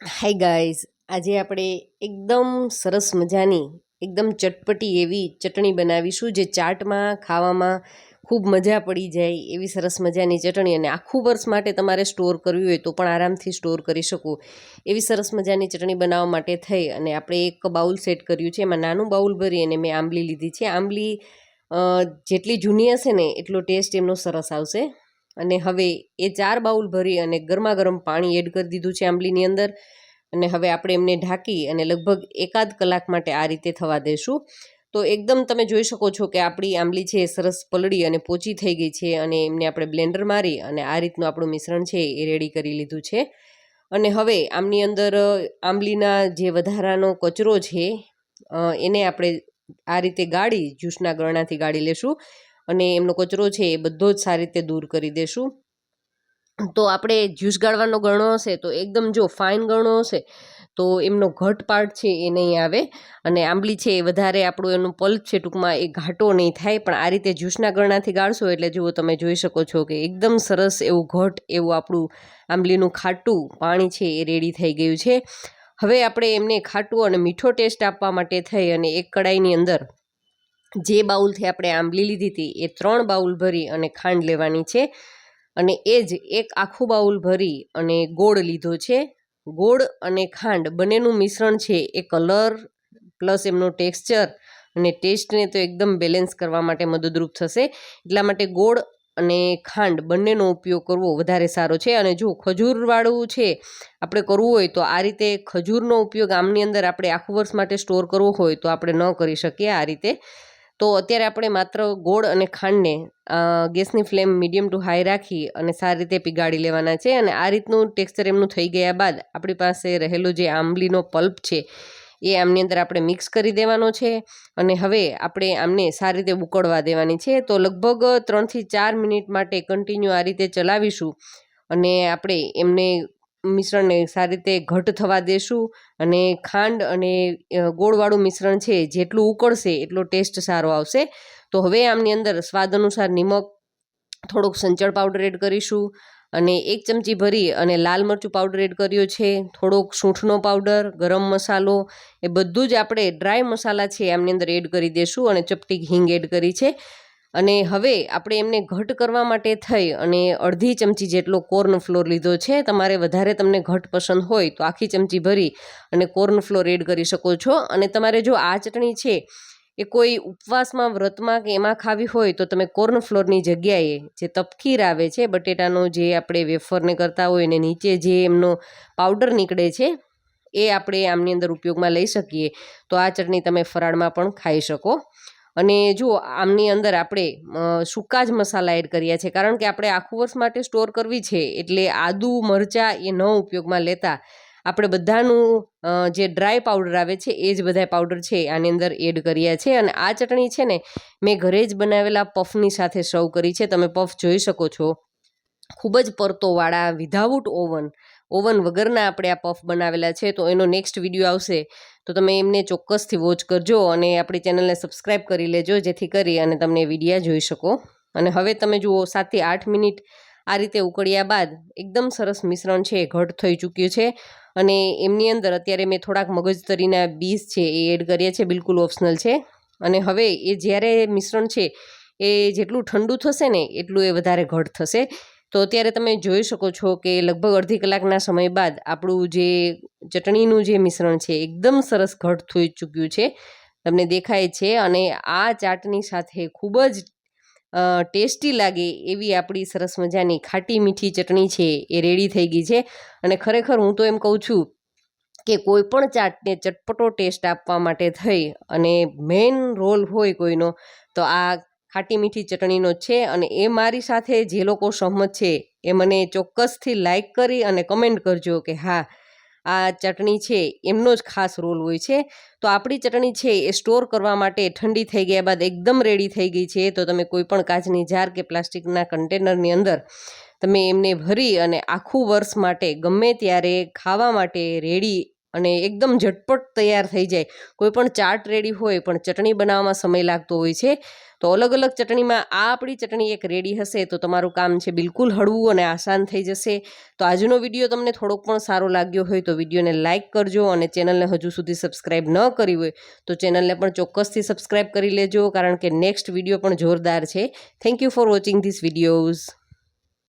Hi guys આજે આપણે એકદમ સરસ મજાની, એકદમ ચટપટી એવી ચટણી બનાવીશું જે ચાટમાં, ખાવામાં ખૂબ મજા પડી જાય એવી સરસ મજાની ચટણી અને આખું વર્ષ માટે તમારે સ્ટોર કરવી હોય તો પણ આરામથી સ્ટોર કરી શકો. એવી સરસ મજાની ચટણી બનાવવા માટે થઈ અને આપણે એક બાઉલ સેટ કર્યું છે. એમાં નાનું બાઉલ ભરી અને મેં આંબલી લીધી છે. આંબલી જેટલી જૂની હશે ને એટલો ટેસ્ટ એમનો સરસ આવશે. અને હવે એ ચાર બાઉલ ભરી અને ગરમા ગરમ પાણી એડ કરી દીધું છે આંબલીની અંદર. અને હવે આપણે એમને ઢાંકી અને લગભગ એકાદ કલાક માટે આ રીતે થવા દેશું. તો એકદમ તમે જોઈ શકો છો કે આપણી આંબલી છે સરસ પલળી અને પોચી થઈ ગઈ છે અને એમને આપણે બ્લેન્ડર મારી અને આ રીતનું આપણું મિશ્રણ છે એ રેડી કરી લીધું છે. અને હવે આમની અંદર આંબલીના જે વધારાનો કચરો છે એને આપણે આ રીતે ગાળી, જ્યુસના ગરણાથી ગાળી લેશું. અને એમનો કચરો છે એ બધો જ સારી રીતે દૂર કરી દેશું. તો આપણે જ્યુસ ગાળવાનો ગણો હશે તો એકદમ જો ફાઇન ગણો હશે તો એમનો ઘટ પાર્ટ છે એ નહીં આવે. અને આંબલી છે એ વધારે આપણું એનું પલ્પ છે ટૂંકમાં એ ઘાટો નહીં થાય, પણ આ રીતે જ્યુસના ગળણાથી ગાળશો એટલે જુઓ તમે જોઈ શકો છો કે એકદમ સરસ એવું ઘટ એવું આપણું આંબલીનું ખાટું પાણી છે એ રેડી થઈ ગયું છે. હવે આપણે એમને ખાટું અને મીઠો ટેસ્ટ આપવા માટે થઈ અને એક કડાઈની અંદર જે બાઉલથી આપણે આંબલી લીધી હતી, એ ત્રણ બાઉલ ભરી અને ખાંડ લેવાની છે. અને એ જ એક આખું બાઉલ ભરી અને ગોળ લીધો છે. ગોળ અને ખાંડ બંનેનું મિશ્રણ છે એ કલર પ્લસ એમનો ટેક્સચર અને ટેસ્ટને તો એકદમ બેલેન્સ કરવા માટે મદદરૂપ થશે. એટલા માટે ગોળ અને ખાંડ બંનેનો ઉપયોગ કરવો વધારે સારો છે. અને જો ખજૂરવાળું છે, આપણે કરવું હોય તો આ રીતે ખજૂરનો ઉપયોગ આમની અંદર આપણે આખું વર્ષ માટે સ્ટોર કરવો હોય તો આપણે ન કરી શકીએ આ રીતે. તો અત્યારે આપણે માત્ર ગોળ અને ખાંડને ગેસની ફ્લેમ મીડિયમ ટુ હાઈ રાખી અને સારી રીતે પીગાળી લેવાના છે અને આ રીતનું ટેક્સચર એમનું થઈ ગયા બાદ આપણી પાસે રહેલો જે આંબલીનો પલ્પ છે, એ આમની અંદર આપણે મિક્સ કરી દેવાનો છે અને હવે આપણે આમને સારી રીતે ઉકળવા દેવાની છે. તો લગભગ ત્રણથી ચાર મિનિટ માટે કન્ટિન્યુ આ રીતે ચલાવીશું અને આપણે એમને મિશ્રણને સારી રીતે ઘટ થવા દેશું અને ખાંડ અને ગોળવાળું મિશ્રણ છે જેટલું ઉકળશે એટલો ટેસ્ટ સારો આવશે. તો હવે આમની અંદર સ્વાદ અનુસાર નિમક, થોડુંક સંચળ પાવડર એડ કરીશું અને એક ચમચી ભરી અને લાલ મરચું પાવડર એડ કર્યો છે, થોડોક સૂંઠનો પાવડર, ગરમ મસાલો, એ બધું જ આપણે ડ્રાય મસાલા છે આમની અંદર એડ કરી દેશું અને ચપટી હિંગ એડ કરી છે. અને હવે આપણે એમને ઘટ કરવા માટે થઈ અને અડધી ચમચી જેટલો કોર્ન ફ્લોર લીધો છે, તમારે વધારે તમને ઘટ પસંદ હોય તો આખી ચમચી ભરી અને કોર્ન ફ્લોર એડ કરી શકો છો. અને તમારે જો આ ચટણી છે એ કોઈ ઉપવાસમાં, વ્રતમાં કે એમાં ખાવી હોય તો તમે કોર્ન ફ્લોરની જગ્યાએ જે તપકીર આવે છે, બટેટાનો જે આપણે વેફરને કરતા હોય એને નીચે જે એમનો પાવડર નીકળે છે, એ આપણે આમની અંદર ઉપયોગમાં લઈ શકીએ. તો આ ચટણી તમે ફરાળમાં પણ ખાઈ શકો. અને જુઓ, આમની અંદર આપણે સૂકા જ મસાલા એડ કર્યા છે. કારણ કે આપણે આખું વર્ષ માટે સ્ટોર કરવી છે, એટલે આદુ, મરચાં એ ન ઉપયોગમાં લેતા આપણે બધાનું જે ડ્રાય પાવડર આવે છે, એ જ બધા પાવડર છે, આની અંદર એડ કર્યા છે. અને આ ચટણી છે ને, મેં ઘરે જ બનાવેલા પફની સાથે સર્વ કરી છે. તમે પફ જોઈ શકો છો. ખૂબ જ પરતોવાળા, વિધાઉટ ઓવન ઓવન વગરના આપણે આ પફ બનાવેલા છે, તો એનો નેક્સ્ટ વીડિયો આવશે. તો તમે એમને ચોક્કસથી વોચ કરજો અને આપણી ચેનલને સબસ્ક્રાઈબ કરી લેજો, જેથી કરી અને તમને વિડીયા જોઈ શકો. અને હવે તમે જુઓ, સાતથી આઠ મિનિટ આ રીતે ઉકળ્યા બાદ એકદમ સરસ મિશ્રણ છે, એ ઘટ થઈ ચૂક્યું છે. અને એમની અંદર અત્યારે મેં થોડાક મગજતરીના બીજ છે, એ એડ કર્યા છે, બિલકુલ ઓપ્શનલ છે. અને હવે એ જ્યારે મિશ્રણ છે, એ જેટલું ઠંડુ થશે ને, એટલું એ વધારે ઘટ થશે. તો અત્યારે તમે જોઈ શકો છો કે લગભગ અડધી કલાકના સમય બાદ આપણું જે ચટણીનું જે મિશ્રણ છે, એકદમ સરસ ઘટ થઈ ચૂક્યું છે. તમને દેખાય છે અને આ ચાટની સાથે ખૂબ જ ટેસ્ટી લાગે એવી આપણી સરસ મજાની ખાટી મીઠી ચટણી છે, એ રેડી થઈ ગઈ છે. અને ખરેખર હું તો એમ કહું છું કે કોઈ પણ ચાટને ચટપટો ટેસ્ટ આપવા માટે થઈ અને મેઇન રોલ હોય કોઈનો, તો આ ખાટી મીઠી ચટણીનો છે અને એ મારી સાથે જે લોકો સહમત છે, એ મને ચોક્કસથી લાઇક કરી અને કમેન્ટ કરજો કે હા, આ ચટણી છે, એમનો જ ખાસ રોલ હોય છે. તો આપણી ચટણી છે એ સ્ટોર કરવા માટે ઠંડી થઈ ગયા બાદ એકદમ રેડી થઈ ગઈ છે. તો તમે કોઈપણ કાચની જાર કે પ્લાસ્ટિકના કન્ટેનરની અંદર તમે એમને ભરી અને આખું વર્ષ માટે ગમે ત્યારે ખાવા માટે રેડી અને એકદમ ઝટપટ તૈયાર થઈ જાય. કોઈ પણ ચાટ રેડી હોય, પણ ચટણી બનાવવામાં સમય લાગતો હોય છે. તો અલગ અલગ ચટણીમાં આ આપણી ચટણી એક રેડી હશે, તો તમારું કામ છે બિલકુલ હળવું અને આસાન થઈ જશે. તો આજનો વીડિયો તમને થોડોક પણ સારો લાગ્યો હોય, તો વિડીયોને લાઇક કરજો અને ચેનલને હજુ સુધી સબસ્ક્રાઇબ ન કરી હોય, તો ચેનલને પણ ચોક્કસથી સબસ્ક્રાઇબ કરી લેજો, કારણ કે નેક્સ્ટ વીડિયો પણ જોરદાર છે. Thank you for watching this videos